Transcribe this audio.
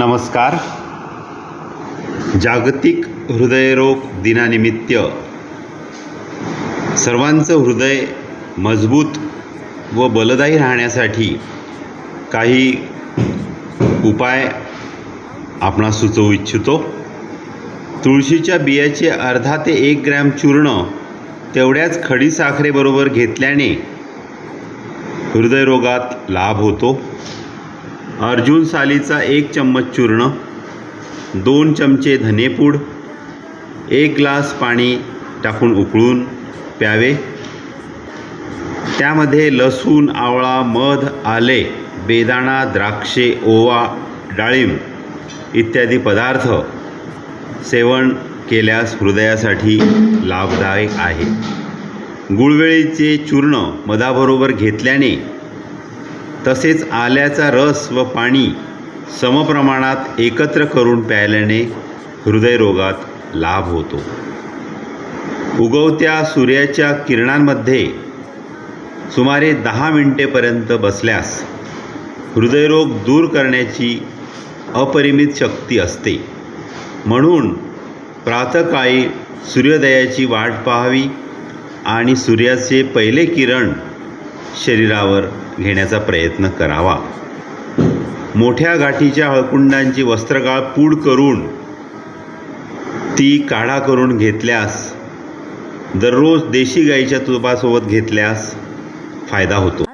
नमस्कार. जागतिक हृदयरोग दिनानिमित्त सर्वांचं हृदय मजबूत व बलदायी राहण्यासाठी काही उपाय आपणास सुचवू इच्छितो. तुळशीच्या बियाचे अर्धा ते एक ग्रॅम चूर्ण तेवढ्याच खडी साखरेबरोबर घेतल्याने हृदयरोगात लाभ होतो. अर्जुन सालीचा एक चम्मच चूर्ण दोन चमचे धनेपूड एक ग्लास पाणी टाकून उकळून प्यावे. त्यामध्ये लसूण आवळा मध आले बेदाणा द्राक्षे ओवा डाळिंब इत्यादी पदार्थ सेवन केल्यास हृदयासाठी लाभदायक आहे. गुळवेळीचे चूर्ण मधाबरोबर घेतल्याने तसेच आल्याचा रस व पाणी समप्रमाणात एकत्र करून प्यायल्याने हृदयरोगात लाभ होतो. उगवत्या सूर्याच्या किरणांमध्ये सुमारे दहा मिनिटेपर्यंत बसल्यास हृदयरोग दूर करण्याची अपरिमित शक्ती असते. म्हणून प्रातकाळी सूर्योदयाची वाट पाहावी आणि सूर्याचे पहिले किरण शरीरावर घेण्याचा प्रयत्न करावा. मोठ्या गाठीच्या हळकुंडांची वस्त्रगाळ पूड करून ती काढा करून घेतल्यास दररोज देशी गाईच्या तुपासोबत घेतल्यास फायदा होतो.